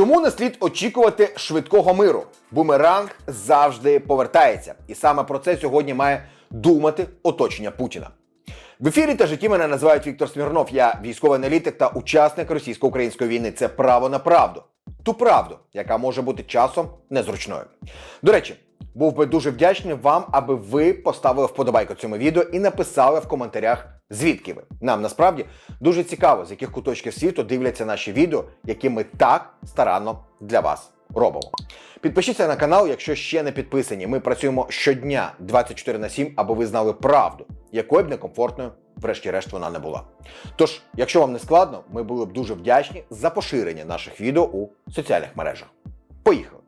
Чому не слід очікувати швидкого миру? Бумеранг завжди повертається, і саме про це сьогодні має думати оточення Путіна. В ефірі та житті мене називають Віктор Смірнов. Я військовий аналітик та учасник російсько-української війни. Це право на правду. Ту правду, яка може бути часом незручною. До речі, був би дуже вдячний вам, аби ви поставили вподобайку цьому відео і написали в коментарях, звідки ви. Нам насправді дуже цікаво, з яких куточків світу дивляться наші відео, які ми так старанно для вас робимо. Підпишіться на канал, якщо ще не підписані. Ми працюємо щодня 24 на 7, аби ви знали правду, якою б некомфортною, врешті-решт, вона не була. Тож, якщо вам не складно, ми були б дуже вдячні за поширення наших відео у соціальних мережах. Поїхали!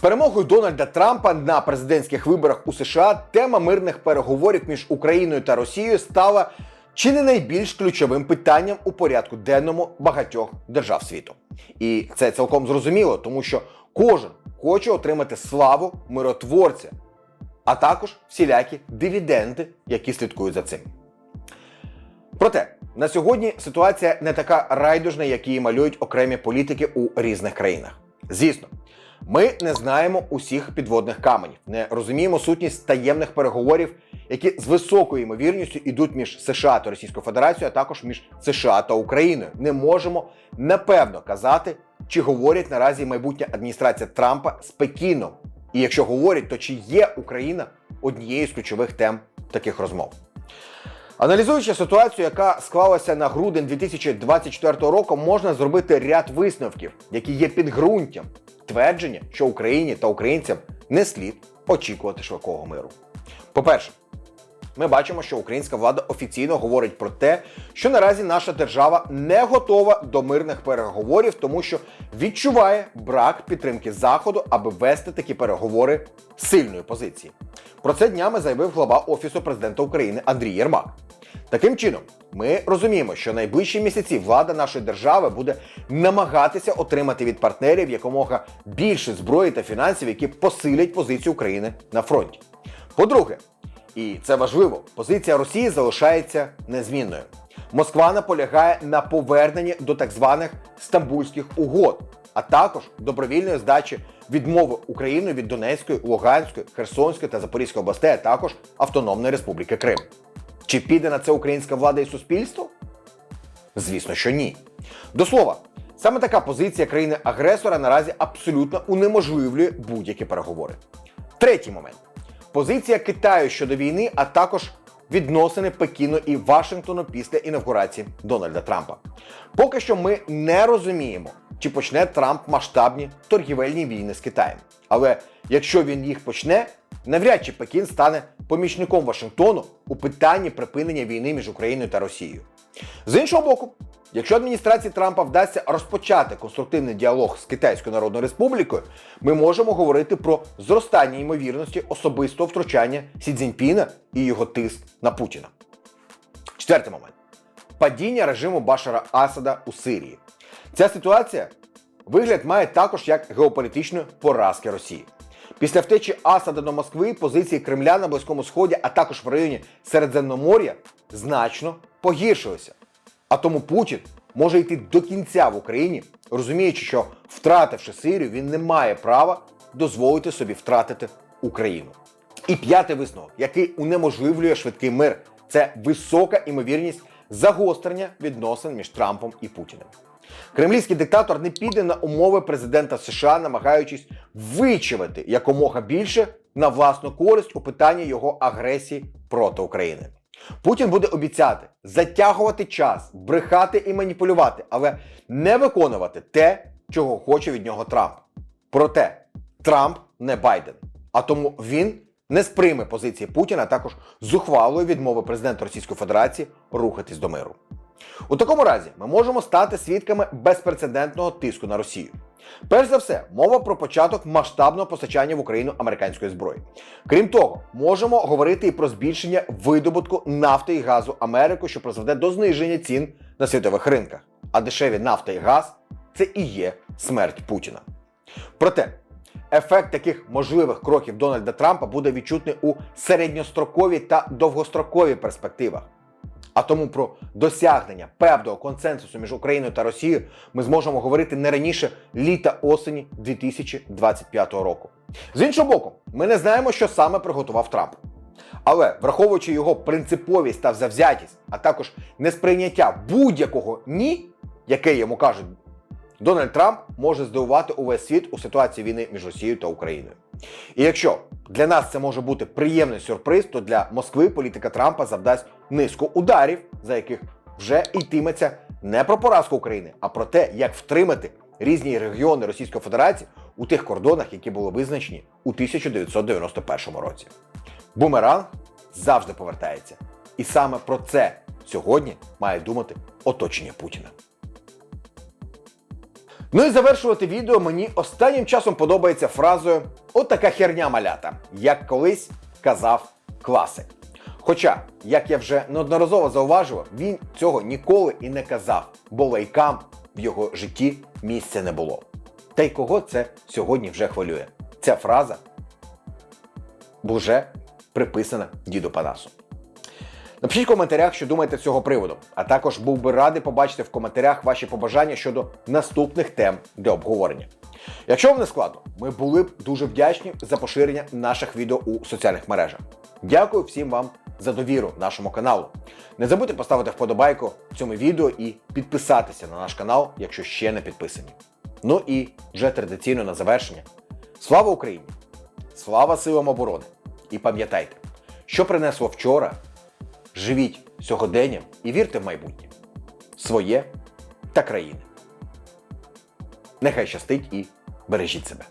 Перемогою Дональда Трампа на президентських виборах у США тема мирних переговорів між Україною та Росією стала чи не найбільш ключовим питанням у порядку денному багатьох держав світу. І це цілком зрозуміло, тому що кожен хоче отримати славу миротворця, а також всілякі дивіденди, які слідкують за цим. Проте на сьогодні ситуація не така райдужна, як її малюють окремі політики у різних країнах. Звісно, ми не знаємо усіх підводних каменів, не розуміємо сутність таємних переговорів, які з високою ймовірністю йдуть між США та Російською Федерацією, а також між США та Україною. Не можемо напевно казати, чи говорять наразі майбутня адміністрація Трампа з Пекіном. І якщо говорять, то чи є Україна однією з ключових тем таких розмов. Аналізуючи ситуацію, яка склалася на грудень 2024 року, можна зробити ряд висновків, які є підґрунтям твердження, що Україні та українцям не слід очікувати швидкого миру. По-перше, ми бачимо, що українська влада офіційно говорить про те, що наразі наша держава не готова до мирних переговорів, тому що відчуває брак підтримки Заходу, аби вести такі переговори сильної позиції. Про це днями заявив глава Офісу президента України Андрій Єрмак. Таким чином, ми розуміємо, що найближчі місяці влада нашої держави буде намагатися отримати від партнерів якомога більше зброї та фінансів, які посилять позицію України на фронті. По-друге, і це важливо, позиція Росії залишається незмінною. Москва наполягає на поверненні до так званих стамбульських угод, а також добровільної здачі відмови Україною від Донецької, Луганської, Херсонської та Запорізької областей, а також Автономної Республіки Крим. Чи піде на це українська влада і суспільство? Звісно, що ні. До слова, саме така позиція країни-агресора наразі абсолютно унеможливлює будь-які переговори. Третій момент позиція Китаю щодо війни, а також відносини Пекіну і Вашингтону після інавгурації Дональда Трампа. Поки що ми не розуміємо, чи почне Трамп масштабні торгівельні війни з Китаєм. Але якщо він їх почне, навряд чи Пекін стане помічником Вашингтону у питанні припинення війни між Україною та Росією. З іншого боку, якщо адміністрації Трампа вдасться розпочати конструктивний діалог з Китайською Народною Республікою, ми можемо говорити про зростання ймовірності особистого втручання Сі Цзіньпіна і його тиск на Путіна. Четвертий момент падіння режиму Башара Асада у Сирії. Ця ситуація вигляд має також як геополітичної поразки Росії. Після втечі Асада до Москви позиції Кремля на Близькому Сході, а також в районі Середземномор'я, значно погіршилися. А тому Путін може йти до кінця в Україні, розуміючи, що втративши Сирію, він не має права дозволити собі втратити Україну. І п'ятий висновок, який унеможливлює швидкий мир, це висока імовірність загострення відносин між Трампом і Путіним. Кремлівський диктатор не піде на умови президента США, намагаючись вичавити якомога більше на власну користь у питанні його агресії проти України. Путін буде обіцяти затягувати час, брехати і маніпулювати, але не виконувати те, чого хоче від нього Трамп. Проте Трамп не Байден, а тому він не сприйме позиції Путіна, а також зухвалої відмови президента Російської Федерації рухатись до миру. У такому разі ми можемо стати свідками безпрецедентного тиску на Росію. Перш за все, мова про початок масштабного постачання в Україну американської зброї. Крім того, можемо говорити і про збільшення видобутку нафти і газу Америку, що призведе до зниження цін на світових ринках. А дешеві нафта і газ це і є смерть Путіна. Проте ефект таких можливих кроків Дональда Трампа буде відчутний у середньостроковій та довгостроковій перспективах. А тому про досягнення певного консенсусу між Україною та Росією ми зможемо говорити не раніше літа осені 2025 року. З іншого боку, ми не знаємо, що саме приготував Трамп. Але враховуючи його принциповість та завзятість, а також несприйняття будь-якого ні, яке йому кажуть, Дональд Трамп може здивувати увесь світ у ситуації війни між Росією та Україною. І якщо для нас це може бути приємний сюрприз, то для Москви політика Трампа завдасть низку ударів, за яких вже йтиметься не про поразку України, а про те, як втримати різні регіони Російської Федерації у тих кордонах, які були визначені у 1991 році. Бумеранг завжди повертається. І саме про це сьогодні має думати оточення Путіна. Ну і завершувати відео мені останнім часом подобається фразою «От така херня малята, як колись казав класик. Хоча, як я вже неодноразово зауважував, він цього ніколи і не казав, бо лайкам в його житті місця не було. Та й кого це сьогодні вже хвилює? Ця фраза вже приписана діду Панасу. Напишіть в коментарях, що думаєте з цього приводу. А також був би радий побачити в коментарях ваші побажання щодо наступних тем для обговорення. Якщо вам не складно, ми були б дуже вдячні за поширення наших відео у соціальних мережах. Дякую всім вам за довіру нашому каналу. Не забудьте поставити вподобайку цьому відео і підписатися на наш канал, якщо ще не підписані. Ну і вже традиційно на завершення. Слава Україні! Слава силам оборони! І пам'ятайте, що принесло вчора. Живіть сьогоденням і вірте в майбутнє своє та країни. Нехай щастить і бережіть себе.